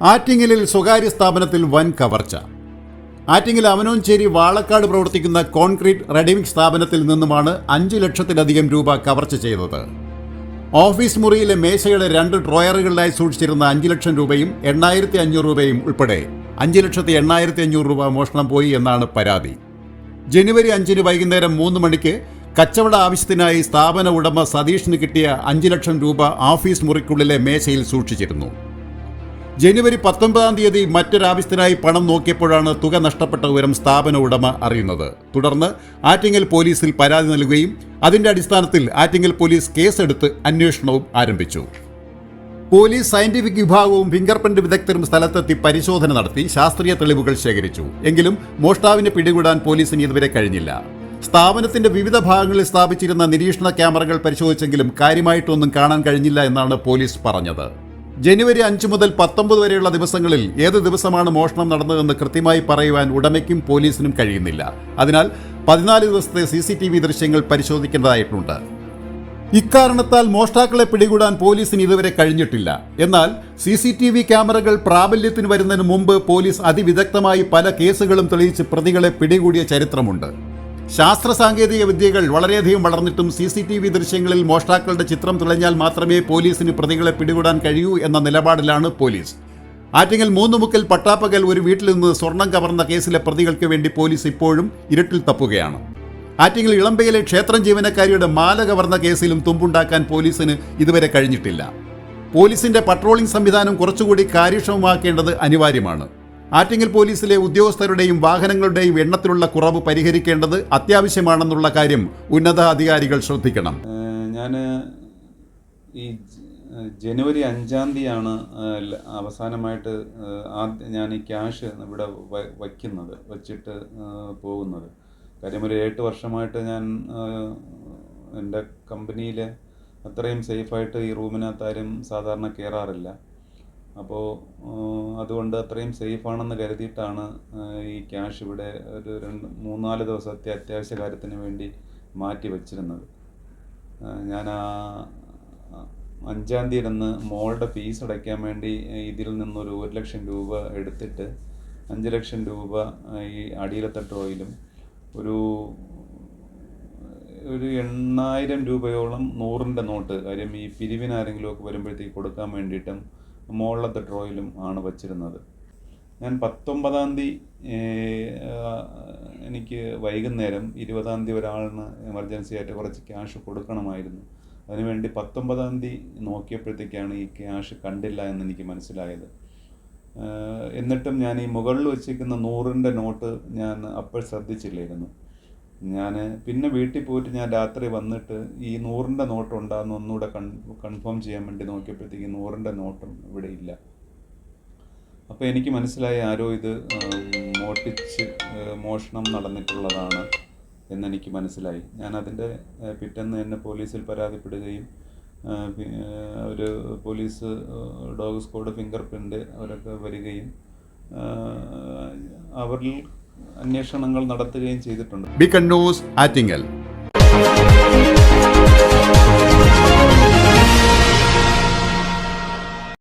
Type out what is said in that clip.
ആറ്റിങ്ങലിൽ സ്വകാര്യ സ്ഥാപനത്തിൽ വൻ കവർച്ച. ആറ്റിങ്ങൽ അവനോഞ്ചേരി വാളക്കാട് പ്രവർത്തിക്കുന്ന കോൺക്രീറ്റ് റെഡിമിക് സ്ഥാപനത്തിൽ നിന്നുമാണ് അഞ്ച് ലക്ഷത്തിലധികം രൂപ കവർച്ച ചെയ്തത്. ഓഫീസ് മുറിയിലെ മേശയുടെ രണ്ട് ഡ്രോയറുകളിലായി സൂക്ഷിച്ചിരുന്ന അഞ്ച് ലക്ഷം രൂപയും എണ്ണായിരത്തി അഞ്ഞൂറ് രൂപയും ഉൾപ്പെടെ അഞ്ച് ലക്ഷത്തി എണ്ണായിരത്തി അഞ്ഞൂറ് രൂപ മോഷണം പോയി എന്നാണ് പരാതി. ജനുവരി അഞ്ചിന് വൈകുന്നേരം മൂന്ന് മണിക്ക് കച്ചവട ആവശ്യത്തിനായി സ്ഥാപന ഉടമ സതീഷിന് കിട്ടിയ അഞ്ച് ലക്ഷം രൂപ ഓഫീസ് മുറിക്കുള്ളിലെ മേശയിൽ സൂക്ഷിച്ചിരുന്നു. ജനുവരി പത്തൊൻപതാം തീയതി മറ്റൊരാവശ്യത്തിനായി പണം നോക്കിയപ്പോഴാണ് തുക നഷ്ടപ്പെട്ട വിവരം സ്ഥാപന ഉടമ അറിയുന്നത്. തുടർന്ന് ആറ്റിങ്ങൽ പോലീസിൽ പരാതി നൽകുകയും അതിന്റെ അടിസ്ഥാനത്തിൽ ആറ്റിങ്ങൽ പോലീസ് കേസെടുത്ത് അന്വേഷണവും ആരംഭിച്ചു. പോലീസ് സയന്റിഫിക് വിഭാഗവും ഫിംഗർ പ്രിന്റ് വിദഗ്ധരും സ്ഥലത്തെത്തി പരിശോധന നടത്തി ശാസ്ത്രീയ തെളിവുകൾ ശേഖരിച്ചു. എങ്കിലും മോഷ്ടാവിനെ പിടികൂടാൻ പോലീസിന് ഇതുവരെ കഴിഞ്ഞില്ല. സ്ഥാപനത്തിന്റെ വിവിധ ഭാഗങ്ങളിൽ സ്ഥാപിച്ചിരുന്ന നിരീക്ഷണ ക്യാമറകൾ പരിശോധിച്ചെങ്കിലും കാര്യമായിട്ടൊന്നും കാണാൻ കഴിഞ്ഞില്ല എന്നാണ് പോലീസ് പറഞ്ഞത്. ജനുവരി അഞ്ച് മുതൽ പത്തൊമ്പത് വരെയുള്ള ദിവസങ്ങളിൽ ഏത് ദിവസമാണ് മോഷണം നടന്നതെന്ന് കൃത്യമായി പറയുവാൻ ഉടമയ്ക്കും പോലീസിനും കഴിയുന്നില്ല. അതിനാൽ പതിനാല് ദിവസത്തെ സി സി ടി വി ദൃശ്യങ്ങൾ പരിശോധിക്കേണ്ടതായിട്ടുണ്ട്. ഇക്കാരണത്താൽ മോഷ്ടാക്കളെ പിടികൂടാൻ പോലീസിന് ഇതുവരെ കഴിഞ്ഞിട്ടില്ല. എന്നാൽ സി സി ടി വി ക്യാമറകൾ പ്രാബല്യത്തിന് വരുന്നതിന് മുമ്പ് പോലീസ് അതിവിദഗ്ധമായി പല കേസുകളും തെളിയിച്ച് പ്രതികളെ പിടികൂടിയ ചരിത്രമുണ്ട്. ശാസ്ത്ര സാങ്കേതിക വിദ്യകൾ വളരെയധികം വളർന്നിട്ടും സി സി ടി വി ദൃശ്യങ്ങളിൽ മോഷ്ടാക്കളുടെ ചിത്രം തെളിഞ്ഞാൽ മാത്രമേ പോലീസിന് പ്രതികളെ പിടികൂടാൻ കഴിയൂ എന്ന നിലപാടിലാണ് പോലീസ്. ആറ്റിങ്ങൽ മൂന്നുമുക്കൽ പട്ടാപ്പകൽ ഒരു വീട്ടിൽ നിന്ന് സ്വർണം കവർന്ന കേസിലെ പ്രതികൾക്ക് വേണ്ടി പോലീസ് ഇപ്പോഴും ഇരുട്ടിൽ തപ്പുകയാണ്. ആറ്റിങ്ങൽ ഇളമ്പയിലെ ക്ഷേത്രം ജീവനക്കാരിയുടെ മാല കവർന്ന കേസിലും തുമ്പുണ്ടാക്കാൻ പോലീസിന് ഇതുവരെ കഴിഞ്ഞിട്ടില്ല. പോലീസിന്റെ പട്രോളിംഗ് സംവിധാനം കുറച്ചുകൂടി കാര്യക്ഷമമാക്കേണ്ടത് അനിവാര്യമാണ്. ആറ്റിങ്ങൽ പോലീസിലെ ഉദ്യോഗസ്ഥരുടെയും വാഹനങ്ങളുടെയും എണ്ണത്തിലുള്ള കുറവ് പരിഹരിക്കേണ്ടത് അത്യാവശ്യമാണെന്നുള്ള കാര്യം ഉന്നത അധികാരികൾ ശ്രദ്ധിക്കണം ഞാൻ ഈ ജനുവരി അഞ്ചാം തീയതിയാണ് അവസാനമായിട്ട് ഞാൻ ഈ ക്യാഷ് ഇവിടെ വയ്ക്കുന്നത് വച്ചിട്ട് പോകുന്നത്. കാര്യം ഒരു എട്ട് വർഷമായിട്ട് ഞാൻ എന്റെ കമ്പനിയിൽ അത്രയും സേഫായിട്ട് ഈ റൂമിനകത്താരും സാധാരണ കയറാറില്ല അപ്പോൾ അതുകൊണ്ട് അത്രയും സേഫാണെന്ന് കരുതിയിട്ടാണ് ഈ ക്യാഷ് ഇവിടെ ഒരു രണ്ട് മൂന്നാൽ ദിവസത്തെ അത്യാവശ്യ കാര്യത്തിന് വേണ്ടി മാറ്റി വച്ചിരുന്നത്. ഞാൻ ആ അഞ്ചാം തീയതി ഇരുന്ന് മോളുടെ ഫീസ് അടയ്ക്കാൻ വേണ്ടി ഇതിൽ നിന്നൊരു ഒരു ലക്ഷം രൂപ എടുത്തിട്ട് അഞ്ച് ലക്ഷം രൂപ ഈ അടിയിലത്തെ ഡ്രോയിലും ഒരു ഒരു എണ്ണായിരം രൂപയോളം നൂറിന്റെ നോട്ട് കാര്യം ഈ പിരിവിനാരെങ്കിലുമൊക്കെ വരുമ്പോഴത്തേക്ക് കൊടുക്കാൻ വേണ്ടിയിട്ടും മുകളിലത്തെ ഡ്രോയിലും ആണ് വച്ചിരുന്നത്. ഞാൻ പത്തൊമ്പതാം തീയതി എനിക്ക് വൈകുന്നേരം ഇരുപതാം തീയതി ഒരാളിന് എമർജൻസി ആയിട്ട് കുറച്ച് ക്യാഷ് കൊടുക്കണമായിരുന്നു. അതിനുവേണ്ടി പത്തൊമ്പതാം തീയതി നോക്കിയപ്പോഴത്തേക്കാണ് ഈ ക്യാഷ് കണ്ടില്ല എന്ന് എനിക്ക് മനസ്സിലായത്. എന്നിട്ടും ഞാൻ ഈ മുകളിൽ വെച്ചിരിക്കുന്ന നൂറിന്റെ നോട്ട് ഞാൻ അപ്പോൾ ശ്രദ്ധിച്ചില്ലായിരുന്നു. ഞാൻ പിന്നെ വീട്ടിൽ പോയിട്ട് ഞാൻ രാത്രി വന്നിട്ട് ഈ നൂറിന്റെ നോട്ട് ഉണ്ടാകുന്ന ഒന്നുകൂടെ കൺ കൺഫേം ചെയ്യാൻ വേണ്ടി നോക്കിയപ്പോഴത്തേക്ക് നൂറിന്റെ നോട്ടും ഇവിടെ ഇല്ല. അപ്പോൾ എനിക്ക് മനസ്സിലായി ആരോ ഇത് മോട്ടിച്ച് മോഷണം നടന്നിട്ടുള്ളതാണ് എന്നെനിക്ക് മനസ്സിലായി. ഞാൻ അതിന്റെ പിറ്റേന്ന് എന്നെ പോലീസിൽ പരാതിപ്പെടുകയും ഒരു police dog squad finger print അവരൊക്കെ വരികയും അവരിൽ അന്വേഷണങ്ങൾ നടത്തുകയും ചെയ്തിട്ടുണ്ട്. ബി കണ്ണൂസ് ആറ്റിങ്ങൽ